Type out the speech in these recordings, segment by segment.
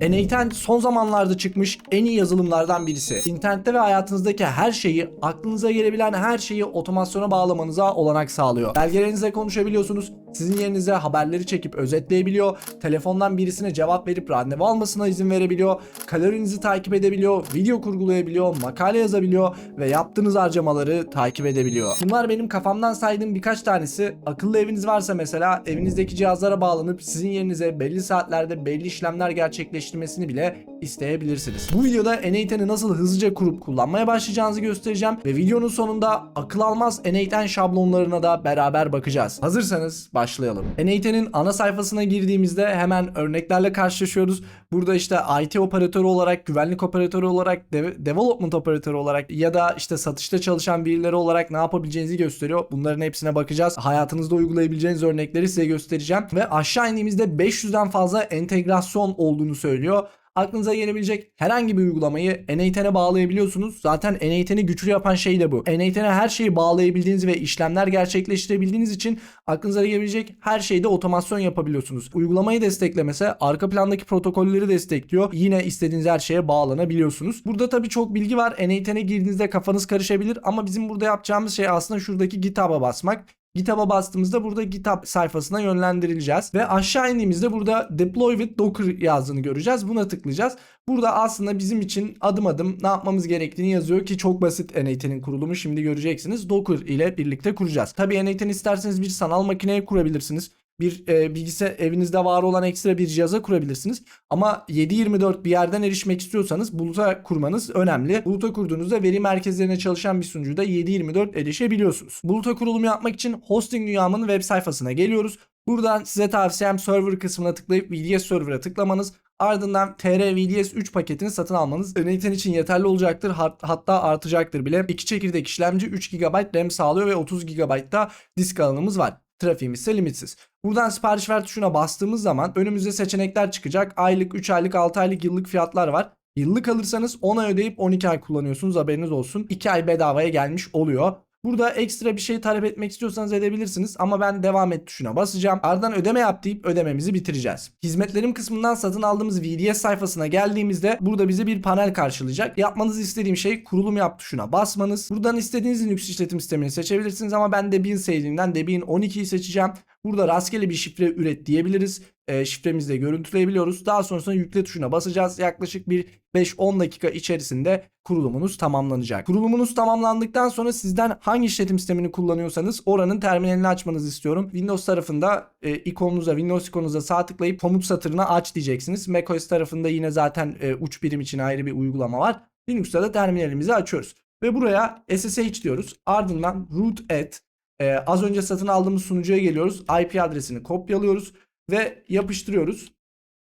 N8 son zamanlarda çıkmış en iyi yazılımlardan birisi. İnternette ve hayatınızdaki her şeyi, aklınıza gelebilen her şeyi otomasyona bağlamanıza olanak sağlıyor. Belgelerinizle konuşabiliyorsunuz. Sizin yerinize haberleri çekip özetleyebiliyor. Telefondan birisine cevap verip randevu almasına izin verebiliyor. Kalorinizi takip edebiliyor. Video kurgulayabiliyor. Makale yazabiliyor. Ve yaptığınız harcamaları takip edebiliyor. Bunlar benim kafamdan saydığım birkaç tanesi. Akıllı eviniz varsa mesela evinizdeki cihazlara bağlanıp sizin yerinize belli saatlerde belli işlemler gerçekleştirmesini bile isteyebilirsiniz. Bu videoda N8'i nasıl hızlıca kurup kullanmaya başlayacağınızı göstereceğim ve videonun sonunda akıl almaz N8 şablonlarına da beraber bakacağız. Hazırsanız başlayalım. N8'in ana sayfasına girdiğimizde hemen örneklerle karşılaşıyoruz. Burada işte IT operatörü olarak, güvenlik operatörü olarak, dev- development operatörü olarak ya da işte satışta çalışan birileri olarak ne yapabileceğinizi gösteriyor. Bunların hepsine bakacağız. Hayatınızda uygulayabileceğiniz örnekleri size göstereceğim. Ve aşağı indiğimizde 500'den fazla entegrasyon olduğunu söylüyor aklınıza gelebilecek herhangi bir uygulamayı N8'e bağlayabiliyorsunuz. Zaten N8'i güçlü yapan şey de bu. N8'e her şeyi bağlayabildiğiniz ve işlemler gerçekleştirebildiğiniz için aklınıza gelebilecek her şeyde otomasyon yapabiliyorsunuz. Uygulamayı desteklemese arka plandaki protokolleri destekliyor. Yine istediğiniz her şeye bağlanabiliyorsunuz. Burada tabii çok bilgi var. N8'e girdiğinizde kafanız karışabilir ama bizim burada yapacağımız şey aslında şuradaki GitHub'a basmak. GitHub'a bastığımızda burada GitHub sayfasına yönlendirileceğiz. Ve aşağı indiğimizde burada Deploy with Docker yazdığını göreceğiz. Buna tıklayacağız. Burada aslında bizim için adım adım ne yapmamız gerektiğini yazıyor ki çok basit N8'in kurulumu şimdi göreceksiniz. Docker ile birlikte kuracağız. Tabii N8 isterseniz bir sanal makineye kurabilirsiniz bir e, bilgisayar evinizde var olan ekstra bir cihaza kurabilirsiniz. Ama 7/24 bir yerden erişmek istiyorsanız buluta kurmanız önemli. Buluta kurduğunuzda veri merkezlerine çalışan bir sunucuda 7/24 erişebiliyorsunuz. Buluta kurulum yapmak için hosting dünyamın web sayfasına geliyoruz. Buradan size tavsiyem server kısmına tıklayıp VDS server'a tıklamanız. Ardından TR VDS 3 paketini satın almanız N8 için yeterli olacaktır. Hat- hatta artacaktır bile. 2 çekirdek işlemci 3 GB RAM sağlıyor ve 30 GB da disk alanımız var. Trafiğimiz ise limitsiz. Buradan sipariş ver tuşuna bastığımız zaman önümüze seçenekler çıkacak. Aylık, 3 aylık, 6 aylık, yıllık fiyatlar var. Yıllık alırsanız 10 ay ödeyip 12 ay kullanıyorsunuz haberiniz olsun. 2 ay bedavaya gelmiş oluyor. Burada ekstra bir şey talep etmek istiyorsanız edebilirsiniz ama ben devam et tuşuna basacağım. Ardından ödeme yap deyip ödememizi bitireceğiz. Hizmetlerim kısmından satın aldığımız VDS sayfasına geldiğimizde burada bizi bir panel karşılayacak. Yapmanızı istediğim şey kurulum yap tuşuna basmanız. Buradan istediğiniz Linux işletim sistemini seçebilirsiniz ama ben Debian sevdiğimden Debian 12'yi seçeceğim. Burada rastgele bir şifre üret diyebiliriz. E, şifremizi de görüntüleyebiliyoruz. Daha sonrasında yükle tuşuna basacağız. Yaklaşık bir 5-10 dakika içerisinde kurulumunuz tamamlanacak. Kurulumunuz tamamlandıktan sonra sizden hangi işletim sistemini kullanıyorsanız oranın terminalini açmanızı istiyorum. Windows tarafında e, ikonunuza, Windows ikonunuza sağ tıklayıp komut satırına aç diyeceksiniz. macOS tarafında yine zaten e, uç birim için ayrı bir uygulama var. Linux'ta da terminalimizi açıyoruz. Ve buraya SSH diyoruz. Ardından root at ee, az önce satın aldığımız sunucuya geliyoruz. IP adresini kopyalıyoruz ve yapıştırıyoruz.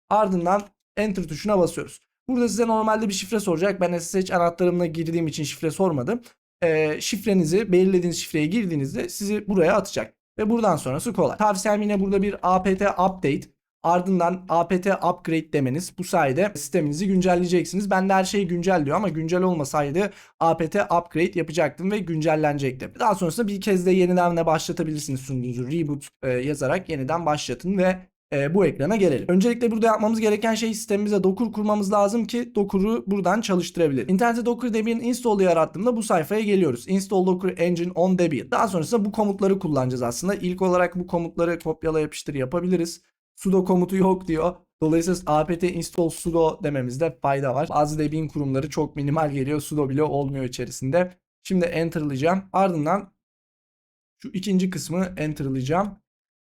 Ardından enter tuşuna basıyoruz. Burada size normalde bir şifre soracak. Ben SSH anahtarımla girdiğim için şifre sormadım. Ee, şifrenizi belirlediğiniz şifreye girdiğinizde sizi buraya atacak. Ve buradan sonrası kolay. Tavsiyem yine burada bir apt update Ardından apt upgrade demeniz. Bu sayede sisteminizi güncelleyeceksiniz. Ben de her şey güncel diyor ama güncel olmasaydı apt upgrade yapacaktım ve güncellenecekti. Daha sonrasında bir kez de yeniden de başlatabilirsiniz sunucunuzu. Reboot e, yazarak yeniden başlatın ve e, bu ekrana gelelim. Öncelikle burada yapmamız gereken şey sistemimize Docker kurmamız lazım ki Docker'u buradan çalıştırabilir. İnternette Docker Debian install diye arattığımda bu sayfaya geliyoruz. Install Docker Engine on Debian. Daha sonrasında bu komutları kullanacağız aslında. İlk olarak bu komutları kopyala yapıştır yapabiliriz sudo komutu yok diyor. Dolayısıyla apt install sudo dememizde fayda var. Bazı Debian kurumları çok minimal geliyor. Sudo bile olmuyor içerisinde. Şimdi enter'layacağım. Ardından şu ikinci kısmı enter'layacağım.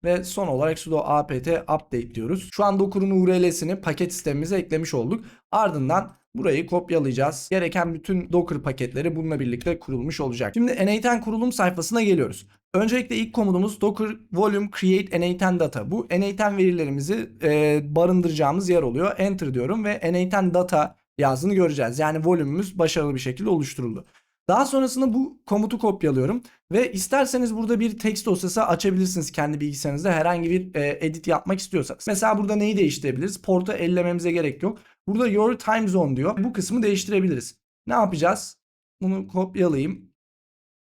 Ve son olarak sudo apt update diyoruz. Şu an Docker'ın URL'sini paket sistemimize eklemiş olduk. Ardından burayı kopyalayacağız. Gereken bütün Docker paketleri bununla birlikte kurulmuş olacak. Şimdi n8 kurulum sayfasına geliyoruz. Öncelikle ilk komutumuz docker volume create n8 data. Bu n8 verilerimizi e, barındıracağımız yer oluyor. Enter diyorum ve n8 data yazdığını göreceğiz. Yani volümümüz başarılı bir şekilde oluşturuldu. Daha sonrasında bu komutu kopyalıyorum ve isterseniz burada bir text dosyası açabilirsiniz kendi bilgisayarınızda herhangi bir e, edit yapmak istiyorsanız. Mesela burada neyi değiştirebiliriz? Portu ellememize gerek yok. Burada your time zone diyor. Bu kısmı değiştirebiliriz. Ne yapacağız? Bunu kopyalayayım.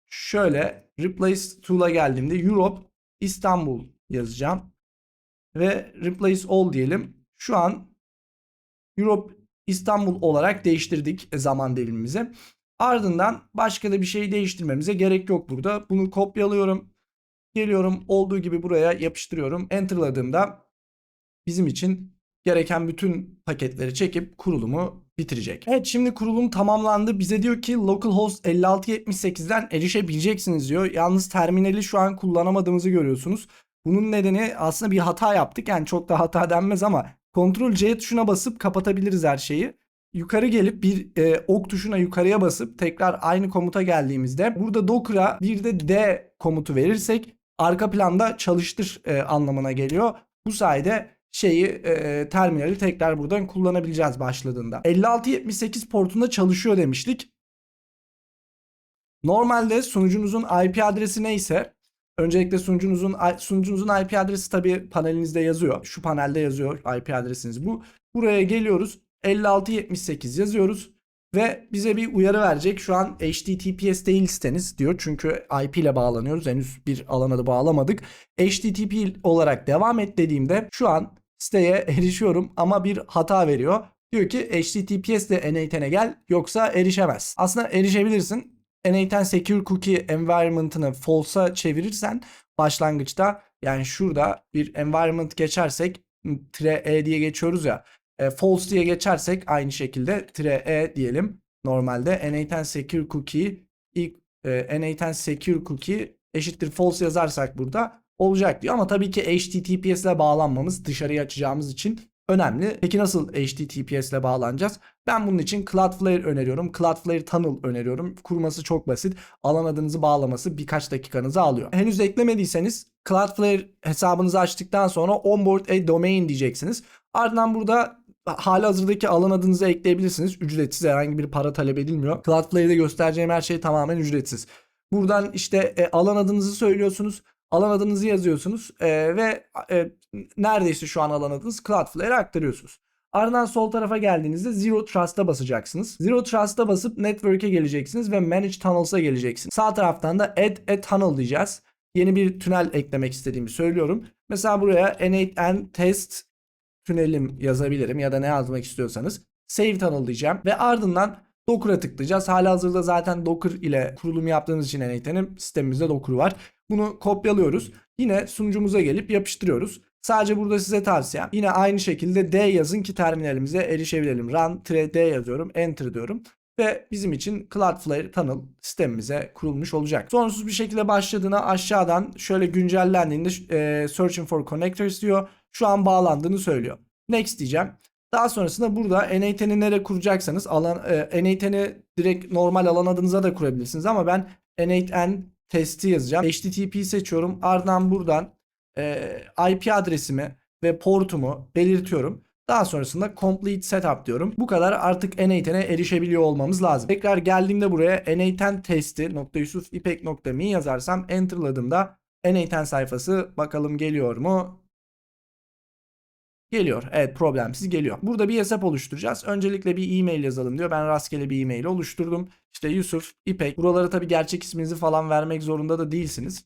Şöyle replace tool'a geldiğimde Europe İstanbul yazacağım. Ve replace all diyelim. Şu an Europe İstanbul olarak değiştirdik zaman dilimimizi. Ardından başka da bir şey değiştirmemize gerek yok burada. Bunu kopyalıyorum. Geliyorum olduğu gibi buraya yapıştırıyorum. Enter'ladığımda bizim için gereken bütün paketleri çekip kurulumu bitirecek. Evet şimdi kurulum tamamlandı. Bize diyor ki localhost 5678'den erişebileceksiniz diyor. Yalnız terminali şu an kullanamadığımızı görüyorsunuz. Bunun nedeni aslında bir hata yaptık. Yani çok da hata denmez ama Ctrl C tuşuna basıp kapatabiliriz her şeyi. Yukarı gelip bir e, ok tuşuna yukarıya basıp tekrar aynı komuta geldiğimizde burada Docker'a bir de D komutu verirsek arka planda çalıştır e, anlamına geliyor. Bu sayede şeyi e, terminali tekrar buradan kullanabileceğiz başladığında. 5678 portunda çalışıyor demiştik. Normalde sunucunuzun IP adresi neyse öncelikle sunucunuzun sunucunuzun IP adresi tabi panelinizde yazıyor. Şu panelde yazıyor IP adresiniz bu. Buraya geliyoruz. 5678 yazıyoruz ve bize bir uyarı verecek. Şu an HTTPS değil siteniz diyor. Çünkü IP ile bağlanıyoruz. Henüz bir alan adı bağlamadık. HTTP olarak devam et dediğimde şu an siteye erişiyorum ama bir hata veriyor. Diyor ki HTTPS ile N8'e gel yoksa erişemez. Aslında erişebilirsin. N8 Secure Cookie Environment'ını false'a çevirirsen başlangıçta yani şurada bir environment geçersek -e diye geçiyoruz ya e, false diye geçersek aynı şekilde tire e diyelim. Normalde n8 secure cookie ilk e, n8 secure cookie eşittir false yazarsak burada olacak diyor. Ama tabii ki HTTPS ile bağlanmamız dışarıya açacağımız için önemli. Peki nasıl HTTPS ile bağlanacağız? Ben bunun için Cloudflare öneriyorum. Cloudflare Tunnel öneriyorum. Kurması çok basit. Alan adınızı bağlaması birkaç dakikanızı alıyor. Henüz eklemediyseniz Cloudflare hesabınızı açtıktan sonra onboard a domain diyeceksiniz. Ardından burada hali hazırdaki alan adınızı ekleyebilirsiniz. Ücretsiz herhangi bir para talep edilmiyor. Cloudflare'de göstereceğim her şey tamamen ücretsiz. Buradan işte e, alan adınızı söylüyorsunuz. Alan adınızı yazıyorsunuz e, ve e, neredeyse şu an alan adınız Cloudflare'e aktarıyorsunuz. Ardından sol tarafa geldiğinizde Zero Trust'a basacaksınız. Zero Trust'a basıp Network'e geleceksiniz ve Manage Tunnels'a geleceksiniz. Sağ taraftan da Add a Tunnel diyeceğiz. Yeni bir tünel eklemek istediğimi söylüyorum. Mesela buraya N8N Test tünelim yazabilirim ya da ne yazmak istiyorsanız. Save tunnel diyeceğim ve ardından Docker'a tıklayacağız. Hala hazırda zaten Docker ile kurulum yaptığımız için N8'in sistemimizde Docker var. Bunu kopyalıyoruz. Yine sunucumuza gelip yapıştırıyoruz. Sadece burada size tavsiyem yine aynı şekilde D yazın ki terminalimize erişebilelim. Run D yazıyorum. Enter diyorum. Ve bizim için Cloudflare Tunnel sistemimize kurulmuş olacak. Sonsuz bir şekilde başladığına aşağıdan şöyle güncellendiğinde e, Searching for Connectors diyor şu an bağlandığını söylüyor. Next diyeceğim. Daha sonrasında burada N8'i nereye kuracaksanız alan e, N8'i direkt normal alan adınıza da kurabilirsiniz ama ben N8N testi yazacağım. HTTP seçiyorum. Ardından buradan e, IP adresimi ve portumu belirtiyorum. Daha sonrasında complete setup diyorum. Bu kadar artık N8'e erişebiliyor olmamız lazım. Tekrar geldiğimde buraya N8 testi .yusufipek.me yazarsam enterladığımda N8 sayfası bakalım geliyor mu? Geliyor. Evet problemsiz geliyor. Burada bir hesap oluşturacağız. Öncelikle bir e-mail yazalım diyor. Ben rastgele bir e-mail oluşturdum. İşte Yusuf, İpek. Buralara tabii gerçek isminizi falan vermek zorunda da değilsiniz.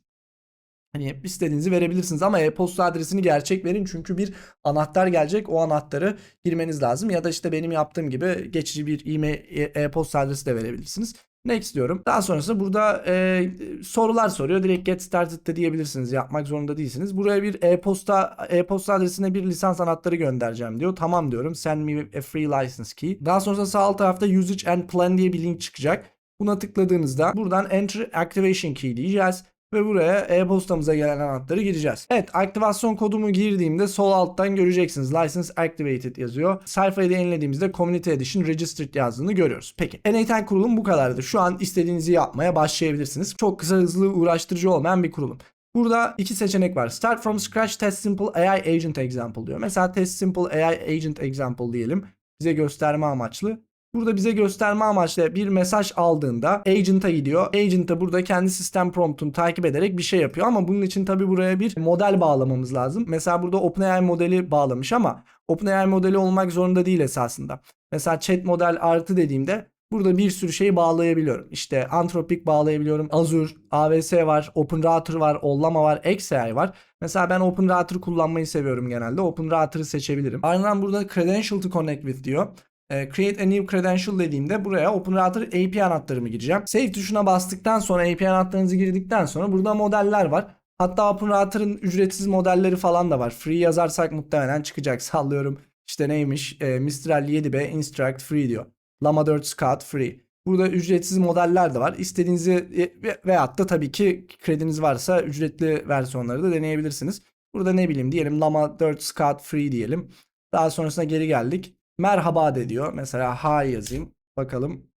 Hani istediğinizi verebilirsiniz ama e-posta adresini gerçek verin çünkü bir anahtar gelecek. O anahtarı girmeniz lazım ya da işte benim yaptığım gibi geçici bir e-mail e-posta adresi de verebilirsiniz. Next diyorum. Daha sonrasında burada e, sorular soruyor. Direkt get started de diyebilirsiniz. Yapmak zorunda değilsiniz. Buraya bir e-posta e-posta adresine bir lisans anahtarı göndereceğim diyor. Tamam diyorum. Send me a free license key. Daha sonrasında sağ alt tarafta usage and plan diye bir link çıkacak. Buna tıkladığınızda buradan enter activation key diyeceğiz ve buraya e-postamıza gelen anahtarı gireceğiz. Evet aktivasyon kodumu girdiğimde sol alttan göreceksiniz. License activated yazıyor. Sayfayı da yenilediğimizde Community Edition Registered yazdığını görüyoruz. Peki N8 kurulum bu kadardı. Şu an istediğinizi yapmaya başlayabilirsiniz. Çok kısa hızlı uğraştırıcı olmayan bir kurulum. Burada iki seçenek var. Start from scratch test simple AI agent example diyor. Mesela test simple AI agent example diyelim. Bize gösterme amaçlı. Burada bize gösterme amaçlı bir mesaj aldığında agent'a gidiyor. Agent da burada kendi sistem promptunu takip ederek bir şey yapıyor ama bunun için tabi buraya bir model bağlamamız lazım. Mesela burada OpenAI modeli bağlamış ama OpenAI modeli olmak zorunda değil esasında. Mesela chat model artı dediğimde Burada bir sürü şeyi bağlayabiliyorum. İşte Anthropic bağlayabiliyorum. Azure, AWS var, OpenRouter var, Ollama var, XAI var. Mesela ben OpenRouter kullanmayı seviyorum genelde. OpenRouter'ı seçebilirim. Ardından burada Credential to Connect with diyor. E, Create a new credential dediğimde buraya OpenRouter API anahtarımı gireceğim. Save tuşuna bastıktan sonra API anahtarınızı girdikten sonra burada modeller var. Hatta OpenRouter'ın ücretsiz modelleri falan da var. Free yazarsak muhtemelen çıkacak. Sallıyorum işte neymiş? E, Mistral 7B Instruct Free diyor. Lama 4 Scout Free. Burada ücretsiz modeller de var. İstediğinizi e, ve- veyahut da tabii ki krediniz varsa ücretli versiyonları da deneyebilirsiniz. Burada ne bileyim diyelim Lama 4 Scout Free diyelim. Daha sonrasında geri geldik. Merhaba de diyor. Mesela hi yazayım. Bakalım.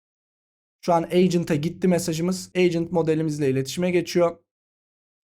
Şu an agent'a gitti mesajımız. Agent modelimizle iletişime geçiyor.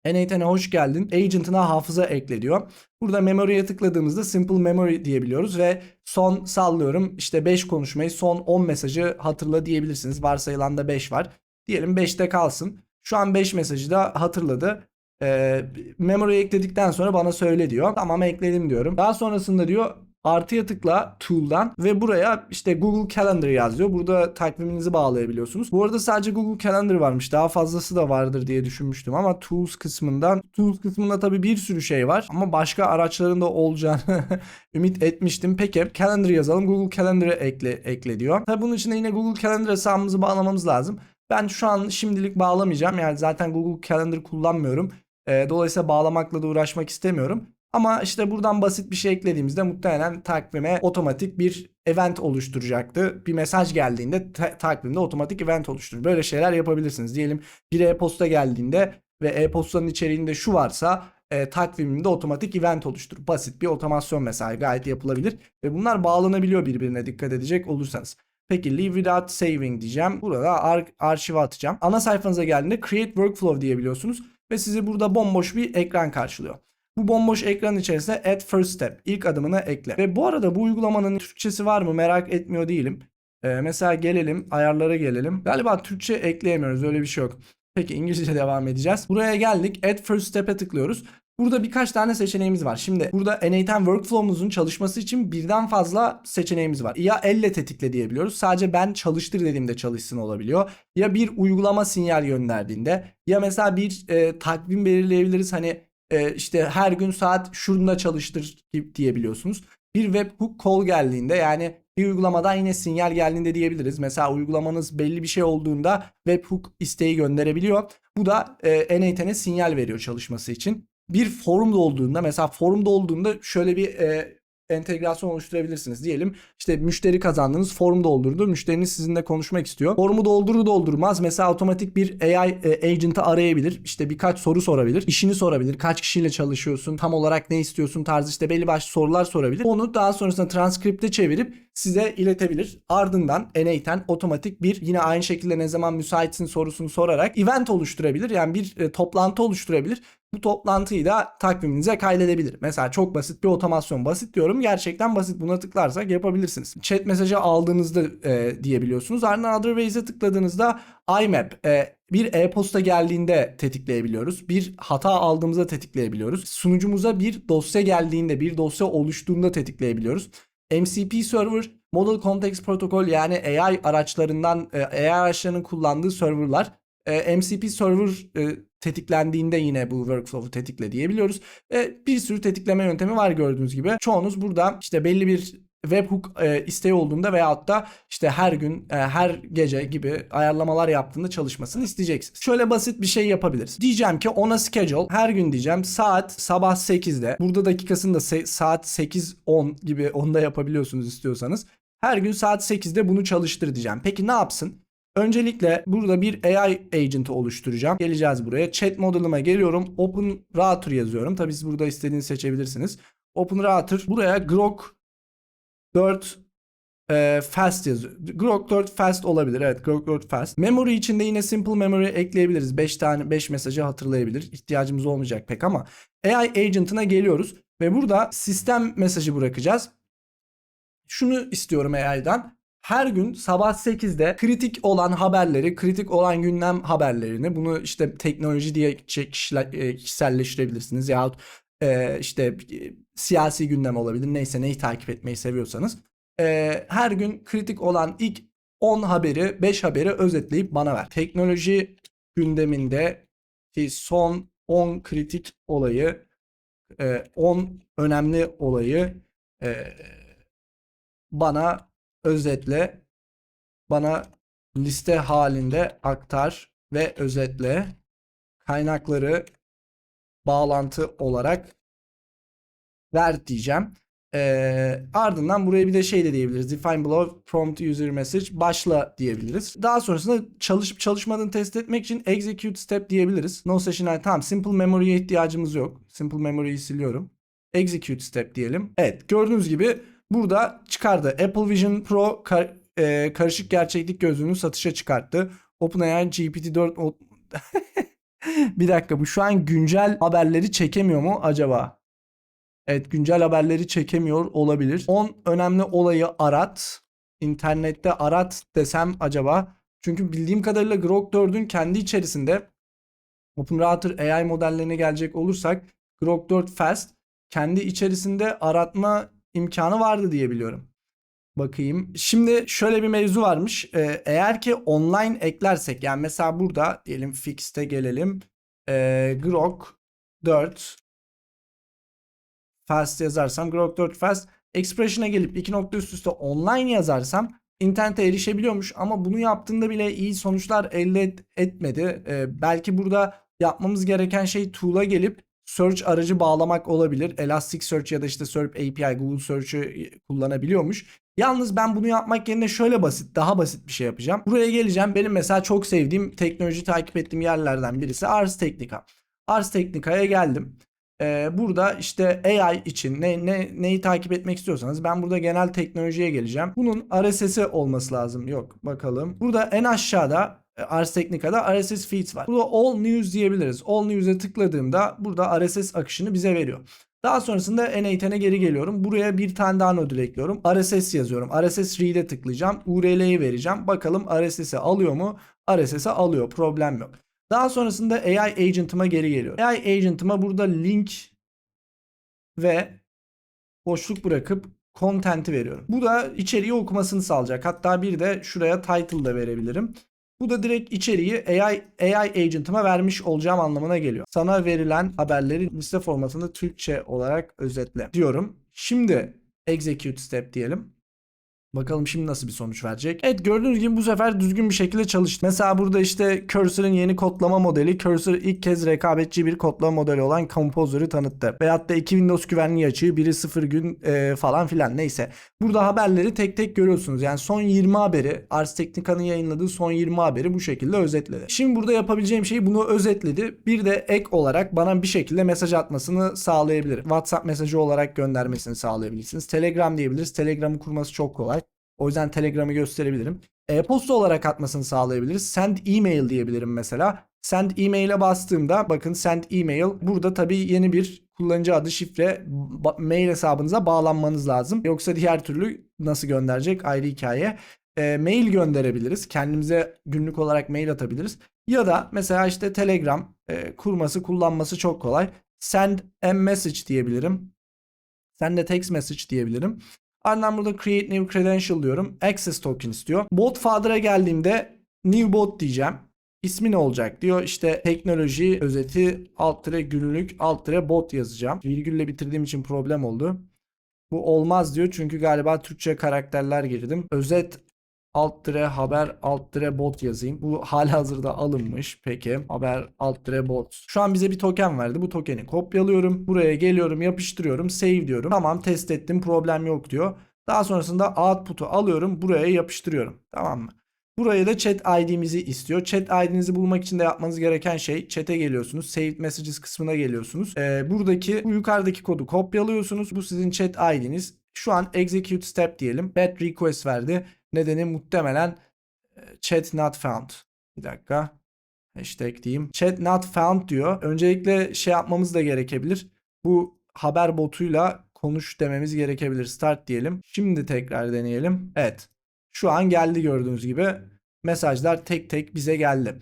N8'e hoş geldin. Agent'ına hafıza ekle diyor. Burada memory'e tıkladığımızda simple memory diyebiliyoruz ve son sallıyorum işte 5 konuşmayı son 10 mesajı hatırla diyebilirsiniz. Varsayılan da 5 var. Diyelim 5'te kalsın. Şu an 5 mesajı da hatırladı. Ee, memory'e ekledikten sonra bana söyle diyor. Tamam ekledim diyorum. Daha sonrasında diyor artıya tıkla tool'dan ve buraya işte Google Calendar yazıyor. Burada takviminizi bağlayabiliyorsunuz. Bu arada sadece Google Calendar varmış. Daha fazlası da vardır diye düşünmüştüm ama Tools kısmından Tools kısmında tabii bir sürü şey var ama başka araçların da olacağını ümit etmiştim. Peki Calendar yazalım. Google Calendar'ı ekle, ekle diyor. Tabii bunun için de yine Google Calendar hesabımızı bağlamamız lazım. Ben şu an şimdilik bağlamayacağım. Yani zaten Google Calendar kullanmıyorum. Ee, dolayısıyla bağlamakla da uğraşmak istemiyorum. Ama işte buradan basit bir şey eklediğimizde muhtemelen takvime otomatik bir event oluşturacaktı. Bir mesaj geldiğinde ta- takvimde otomatik event oluşturur. Böyle şeyler yapabilirsiniz. Diyelim bir e-posta geldiğinde ve e-postanın içeriğinde şu varsa e, takvimimde otomatik event oluşturur. Basit bir otomasyon mesela gayet yapılabilir. Ve bunlar bağlanabiliyor birbirine dikkat edecek olursanız. Peki leave without saving diyeceğim. Burada ar- arşive atacağım. Ana sayfanıza geldiğinde create workflow diyebiliyorsunuz. Ve sizi burada bomboş bir ekran karşılıyor. Bu bomboş ekran içerisinde add first step ilk adımını ekle. Ve bu arada bu uygulamanın Türkçesi var mı merak etmiyor değilim. Ee, mesela gelelim ayarlara gelelim. Galiba Türkçe ekleyemiyoruz öyle bir şey yok. Peki İngilizce devam edeceğiz. Buraya geldik add first step'e tıklıyoruz. Burada birkaç tane seçeneğimiz var. Şimdi burada N8 workflow'umuzun çalışması için birden fazla seçeneğimiz var. Ya elle tetikle diyebiliyoruz. Sadece ben çalıştır dediğimde çalışsın olabiliyor. Ya bir uygulama sinyal gönderdiğinde ya mesela bir e, takvim belirleyebiliriz. Hani e, işte her gün saat şurunda çalıştır diyebiliyorsunuz. Bir webhook call geldiğinde yani bir uygulamadan yine sinyal geldiğinde diyebiliriz. Mesela uygulamanız belli bir şey olduğunda webhook isteği gönderebiliyor. Bu da e, N8'e sinyal veriyor çalışması için. Bir forumda olduğunda mesela forumda olduğunda şöyle bir e, entegrasyon oluşturabilirsiniz. Diyelim işte müşteri kazandınız form doldurdu. Müşteriniz sizinle konuşmak istiyor. Formu doldurur doldurmaz mesela otomatik bir AI e, agent'ı arayabilir. İşte birkaç soru sorabilir. İşini sorabilir. Kaç kişiyle çalışıyorsun? Tam olarak ne istiyorsun? Tarzı işte belli başlı sorular sorabilir. Onu daha sonrasında transkripte çevirip size iletebilir. Ardından N8'ten otomatik bir yine aynı şekilde ne zaman müsaitsin sorusunu sorarak event oluşturabilir. Yani bir e, toplantı oluşturabilir. Bu toplantıyı da takviminize kaydedebilir. Mesela çok basit bir otomasyon. Basit diyorum gerçekten basit. Buna tıklarsak yapabilirsiniz. Chat mesajı aldığınızda e, diyebiliyorsunuz. Ardından Otherways'e tıkladığınızda IMAP e, bir e-posta geldiğinde tetikleyebiliyoruz. Bir hata aldığımızda tetikleyebiliyoruz. Sunucumuza bir dosya geldiğinde, bir dosya oluştuğunda tetikleyebiliyoruz. MCP server, Model Context Protocol yani AI araçlarından, e, AI araçlarının kullandığı serverlar. E, MCP server e, tetiklendiğinde yine bu workflow'u tetikle diyebiliyoruz. Ve bir sürü tetikleme yöntemi var gördüğünüz gibi. Çoğunuz burada işte belli bir webhook e, isteği olduğunda veyahut da işte her gün, e, her gece gibi ayarlamalar yaptığında çalışmasını isteyeceksiniz. Şöyle basit bir şey yapabiliriz. Diyeceğim ki ona schedule her gün diyeceğim saat sabah 8'de. Burada dakikasını da se- saat 8-10 gibi onda yapabiliyorsunuz istiyorsanız. Her gün saat 8'de bunu çalıştır diyeceğim. Peki ne yapsın? Öncelikle burada bir AI agent'ı oluşturacağım. Geleceğiz buraya. Chat model'ıma geliyorum. Open Router yazıyorum. Tabii siz burada istediğinizi seçebilirsiniz. Open Router. Buraya Grok 4 e, fast yazıyor. Grok 4 fast olabilir. Evet Grok 4 fast. Memory içinde yine simple memory ekleyebiliriz. 5 tane 5 mesajı hatırlayabilir. İhtiyacımız olmayacak pek ama AI agent'ına geliyoruz ve burada sistem mesajı bırakacağız. Şunu istiyorum AI'dan her gün sabah 8'de kritik olan haberleri, kritik olan gündem haberlerini bunu işte teknoloji diye e, kişiselleştirebilirsiniz yahut e, işte e, siyasi gündem olabilir neyse neyi takip etmeyi seviyorsanız. E, her gün kritik olan ilk 10 haberi 5 haberi özetleyip bana ver. Teknoloji gündeminde ki son 10 kritik olayı e, 10 önemli olayı e, bana özetle bana liste halinde aktar ve özetle kaynakları bağlantı olarak ver diyeceğim. Ee, ardından buraya bir de şey de diyebiliriz. Define below prompt user message başla diyebiliriz. Daha sonrasında çalışıp çalışmadığını test etmek için execute step diyebiliriz. No session ID. Tamam simple memory'ye ihtiyacımız yok. Simple memory'yi siliyorum. Execute step diyelim. Evet gördüğünüz gibi burada çıkardı. Apple Vision Pro kar- e, karışık gerçeklik gözlüğünü satışa çıkarttı. OpenAI GPT-4 o- bir dakika bu şu an güncel haberleri çekemiyor mu acaba? Evet güncel haberleri çekemiyor olabilir. 10 önemli olayı arat. İnternette arat desem acaba. Çünkü bildiğim kadarıyla Grok 4'ün kendi içerisinde OpenRouter AI modellerine gelecek olursak Grok 4 Fast kendi içerisinde aratma imkanı vardı diye biliyorum. Bakayım. Şimdi şöyle bir mevzu varmış. Ee, eğer ki online eklersek yani mesela burada diyelim fix'te gelelim. Ee, Grok 4 fast yazarsam Grok 4 fast expression'a gelip iki nokta üst üste online yazarsam internete erişebiliyormuş ama bunu yaptığında bile iyi sonuçlar elde et- etmedi. Ee, belki burada yapmamız gereken şey tool'a gelip search aracı bağlamak olabilir. Elasticsearch ya da işte Serp API Google Search'ü kullanabiliyormuş. Yalnız ben bunu yapmak yerine şöyle basit, daha basit bir şey yapacağım. Buraya geleceğim. Benim mesela çok sevdiğim teknoloji takip ettiğim yerlerden birisi Ars Technica. Ars Technica'ya geldim. Ee, burada işte AI için ne, ne neyi takip etmek istiyorsanız ben burada genel teknolojiye geleceğim. Bunun RSS'i olması lazım. Yok bakalım. Burada en aşağıda e, Ars Technica'da RSS feeds var. Burada All News diyebiliriz. All News'e tıkladığımda burada RSS akışını bize veriyor. Daha sonrasında N8'e geri geliyorum. Buraya bir tane daha nodül ekliyorum. RSS yazıyorum. RSS read'e tıklayacağım. URL'yi vereceğim. Bakalım RSS'i alıyor mu? RSS'i alıyor. Problem yok. Daha sonrasında AI agent'ıma geri geliyor. AI agent'ıma burada link ve boşluk bırakıp content'i veriyorum. Bu da içeriği okumasını sağlayacak. Hatta bir de şuraya title da verebilirim. Bu da direkt içeriği AI, AI agent'ıma vermiş olacağım anlamına geliyor. Sana verilen haberleri liste formatında Türkçe olarak özetle diyorum. Şimdi execute step diyelim. Bakalım şimdi nasıl bir sonuç verecek. Evet gördüğünüz gibi bu sefer düzgün bir şekilde çalıştı. Mesela burada işte Cursor'ın yeni kodlama modeli. Cursor ilk kez rekabetçi bir kodlama modeli olan Composer'ı tanıttı. Veyahut da iki Windows güvenliği açığı biri sıfır gün e, falan filan neyse. Burada haberleri tek tek görüyorsunuz. Yani son 20 haberi Ars Technica'nın yayınladığı son 20 haberi bu şekilde özetledi. Şimdi burada yapabileceğim şey bunu özetledi. Bir de ek olarak bana bir şekilde mesaj atmasını sağlayabilir. WhatsApp mesajı olarak göndermesini sağlayabilirsiniz. Telegram diyebiliriz. Telegram'ı kurması çok kolay. O yüzden Telegram'ı gösterebilirim. E-posta olarak atmasını sağlayabiliriz. Send email diyebilirim mesela. Send email'e bastığımda bakın send email burada tabii yeni bir kullanıcı adı şifre mail hesabınıza bağlanmanız lazım. Yoksa diğer türlü nasıl gönderecek ayrı hikaye. E, mail gönderebiliriz. Kendimize günlük olarak mail atabiliriz. Ya da mesela işte Telegram e, kurması kullanması çok kolay. Send a message diyebilirim. Send a text message diyebilirim. Ardından burada create new credential diyorum. Access token istiyor. Bot Father'a geldiğimde new bot diyeceğim. İsmi ne olacak diyor. İşte teknoloji özeti alt tire günlük alt tire bot yazacağım. Virgülle bitirdiğim için problem oldu. Bu olmaz diyor çünkü galiba Türkçe karakterler girdim. Özet alt tire haber alt tire bot yazayım. Bu halihazırda alınmış. Peki haber alt tire bot. Şu an bize bir token verdi. Bu tokeni kopyalıyorum. Buraya geliyorum yapıştırıyorum. Save diyorum. Tamam test ettim problem yok diyor. Daha sonrasında output'u alıyorum. Buraya yapıştırıyorum. Tamam mı? Buraya da chat ID'mizi istiyor. Chat ID'nizi bulmak için de yapmanız gereken şey chat'e geliyorsunuz. Saved messages kısmına geliyorsunuz. Ee, buradaki bu yukarıdaki kodu kopyalıyorsunuz. Bu sizin chat ID'niz. Şu an execute step diyelim. Bad request verdi. Nedeni muhtemelen e, chat not found. Bir dakika. Hashtag diyeyim. Chat not found diyor. Öncelikle şey yapmamız da gerekebilir. Bu haber botuyla konuş dememiz gerekebilir. Start diyelim. Şimdi tekrar deneyelim. Evet. Şu an geldi gördüğünüz gibi. Mesajlar tek tek bize geldi.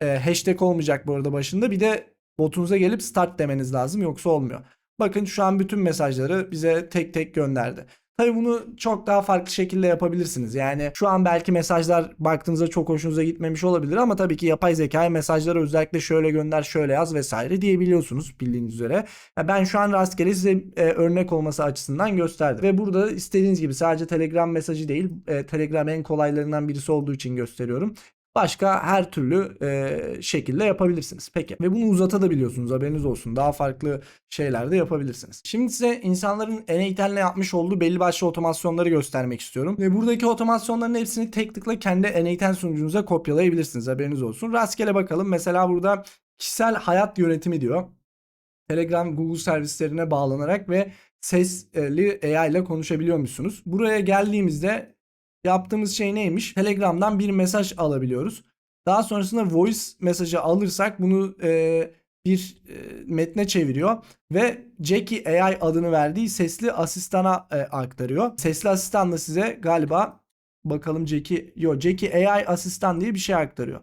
E, hashtag olmayacak bu arada başında. Bir de botunuza gelip start demeniz lazım. Yoksa olmuyor. Bakın şu an bütün mesajları bize tek tek gönderdi. Tabii bunu çok daha farklı şekilde yapabilirsiniz. Yani şu an belki mesajlar baktığınızda çok hoşunuza gitmemiş olabilir ama tabii ki yapay zekaya mesajları özellikle şöyle gönder, şöyle yaz vesaire diyebiliyorsunuz bildiğiniz üzere. Ben şu an rastgele size e, örnek olması açısından gösterdim. Ve burada istediğiniz gibi sadece Telegram mesajı değil, e, Telegram en kolaylarından birisi olduğu için gösteriyorum. Başka her türlü e, şekilde yapabilirsiniz. Peki ve bunu uzatabiliyorsunuz haberiniz olsun. Daha farklı şeyler de yapabilirsiniz. Şimdi size insanların N8'le yapmış olduğu belli başlı otomasyonları göstermek istiyorum. Ve buradaki otomasyonların hepsini tek tıkla kendi N8 sunucunuza kopyalayabilirsiniz haberiniz olsun. Rastgele bakalım. Mesela burada kişisel hayat yönetimi diyor. Telegram Google servislerine bağlanarak ve sesli AI ile konuşabiliyor musunuz? Buraya geldiğimizde yaptığımız şey neymiş? Telegram'dan bir mesaj alabiliyoruz. Daha sonrasında voice mesajı alırsak bunu e, bir e, metne çeviriyor ve Jackie AI adını verdiği sesli asistana e, aktarıyor. Sesli asistan da size galiba bakalım Jackie yo Jackie AI asistan diye bir şey aktarıyor.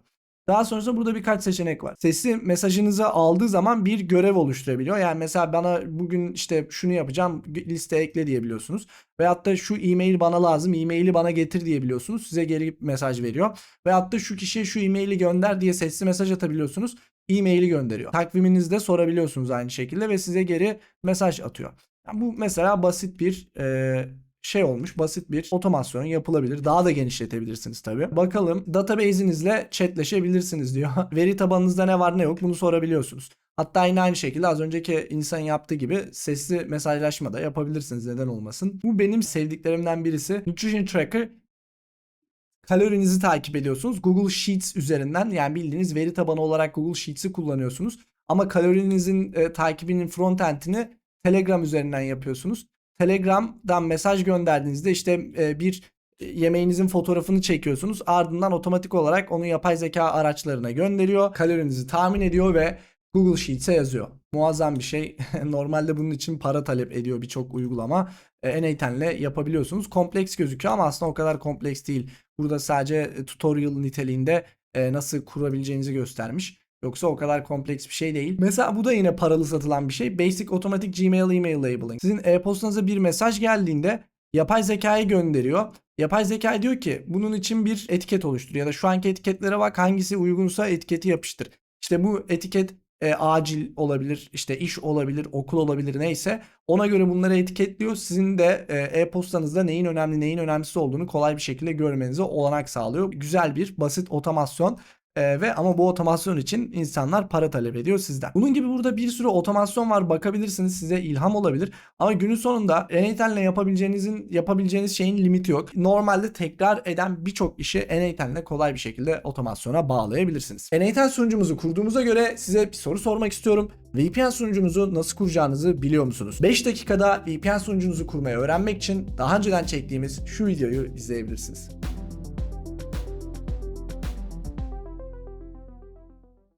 Daha sonrasında burada birkaç seçenek var. Sesli mesajınızı aldığı zaman bir görev oluşturabiliyor. Yani mesela bana bugün işte şunu yapacağım liste ekle diyebiliyorsunuz. Veyahut da şu e-mail bana lazım e-maili bana getir diyebiliyorsunuz. Size geri mesaj veriyor. Veyahut da şu kişiye şu e-maili gönder diye sesli mesaj atabiliyorsunuz. E-maili gönderiyor. Takviminizde sorabiliyorsunuz aynı şekilde ve size geri mesaj atıyor. Yani bu mesela basit bir e, şey olmuş basit bir otomasyon yapılabilir. Daha da genişletebilirsiniz tabii. Bakalım database'inizle chatleşebilirsiniz diyor. Veri tabanınızda ne var ne yok bunu sorabiliyorsunuz. Hatta yine aynı şekilde az önceki insan yaptığı gibi sesli mesajlaşma da yapabilirsiniz neden olmasın. Bu benim sevdiklerimden birisi. Nutrition Tracker kalorinizi takip ediyorsunuz. Google Sheets üzerinden yani bildiğiniz veri tabanı olarak Google Sheets'i kullanıyorsunuz. Ama kalorinizin e, takibinin frontend'ini Telegram üzerinden yapıyorsunuz. Telegram'dan mesaj gönderdiğinizde işte e, bir yemeğinizin fotoğrafını çekiyorsunuz. Ardından otomatik olarak onu yapay zeka araçlarına gönderiyor. Kalorinizi tahmin ediyor ve Google Sheets'e yazıyor. Muazzam bir şey. Normalde bunun için para talep ediyor birçok uygulama. E, N8'le yapabiliyorsunuz. Kompleks gözüküyor ama aslında o kadar kompleks değil. Burada sadece e, tutorial niteliğinde e, nasıl kurabileceğinizi göstermiş. Yoksa o kadar kompleks bir şey değil. Mesela bu da yine paralı satılan bir şey. Basic Automatic Gmail Email Labeling. Sizin e-postanıza bir mesaj geldiğinde yapay zekayı gönderiyor. Yapay zeka diyor ki bunun için bir etiket oluştur ya da şu anki etiketlere bak hangisi uygunsa etiketi yapıştır. İşte bu etiket e, acil olabilir, işte iş olabilir, okul olabilir neyse. Ona göre bunları etiketliyor. Sizin de e, e-postanızda neyin önemli, neyin önemsiz olduğunu kolay bir şekilde görmenize olanak sağlıyor. Güzel bir basit otomasyon. Ee, ve ama bu otomasyon için insanlar para talep ediyor sizden. Bunun gibi burada bir sürü otomasyon var bakabilirsiniz size ilham olabilir. Ama günün sonunda N8'le yapabileceğinizin yapabileceğiniz şeyin limiti yok. Normalde tekrar eden birçok işi N8'le kolay bir şekilde otomasyona bağlayabilirsiniz. N8 sunucumuzu kurduğumuza göre size bir soru sormak istiyorum. VPN sunucunuzu nasıl kuracağınızı biliyor musunuz? 5 dakikada VPN sunucunuzu kurmayı öğrenmek için daha önceden çektiğimiz şu videoyu izleyebilirsiniz.